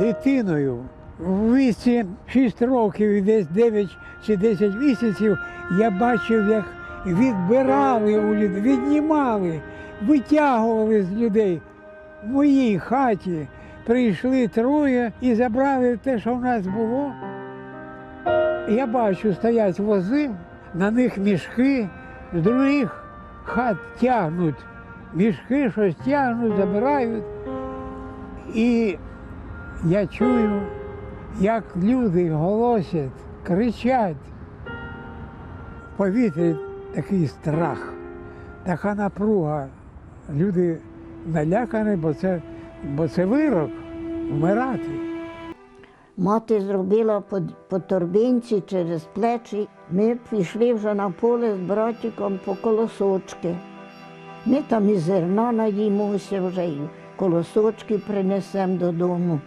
дитиною в віці 6 років і десь 9 чи 10 місяців я бачив, як відбирали у людей, віднімали, витягували з людей. В моїй хаті прийшли троє і забрали те, що в нас було. Я бачу, стоять вози, на них мішки, з других хат тягнуть мішки, щось тягнуть, забирають. І я чую, як люди голосять, кричать. В повітрі такий страх, така напруга. Люди налякані, бо це, бо це вирок вмирати. Мати зробила по, по торбинці через плечі. Ми пішли вже на поле з братиком по колосочки. Ми там і зерна наїмося вже, і колосочки принесемо додому.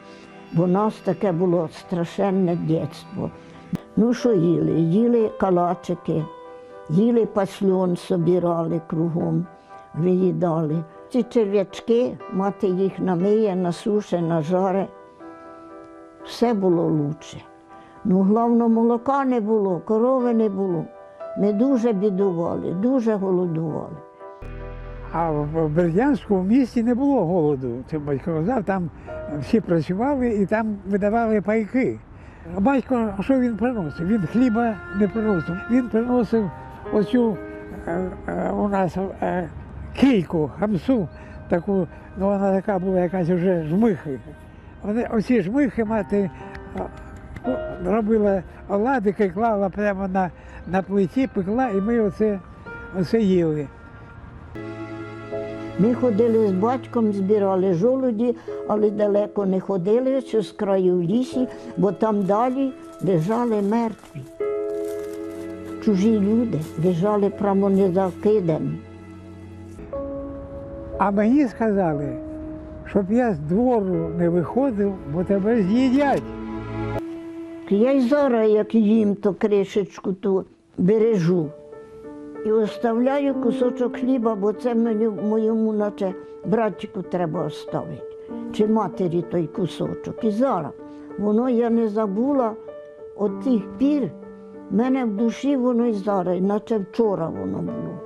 Бо у нас таке було страшенне дитинство. Ну що їли? Їли калачики, їли пасльон, собирали кругом, виїдали. Ці черв'ячки, мати їх намиє, насуше, нажаре. Все було лучше. Ну, головно, молока не було, корови не було. Ми дуже бідували, дуже голодували. А в Бердянську місті не було голоду. Це батько казав, там всі працювали і там видавали пайки. А батько, що він приносив? Він хліба не приносив. Він приносив оцю е, е, у нас е, кійку, хамсу, таку, ну вона така була якась вже жмихи. Вони, оці жмихи мати ну, робила оладики, клала прямо на, на плиті, пекла, і ми оце, оце їли. Ми ходили з батьком, збирали жолуді, але далеко не ходили, що з краю в лісі, бо там далі лежали мертві. Чужі люди лежали прямо не закидані. А мені сказали, щоб я з двору не виходив, бо тебе з'їдять. Я й зараз, як їм, то кришечку ту бережу. І оставляю кусочок хліба, бо це мені, моєму, наче братчику треба оставити. Чи матері той кусочок. І зараз воно я не забула от тих пір, в мене в душі воно і зараз, наче вчора воно було.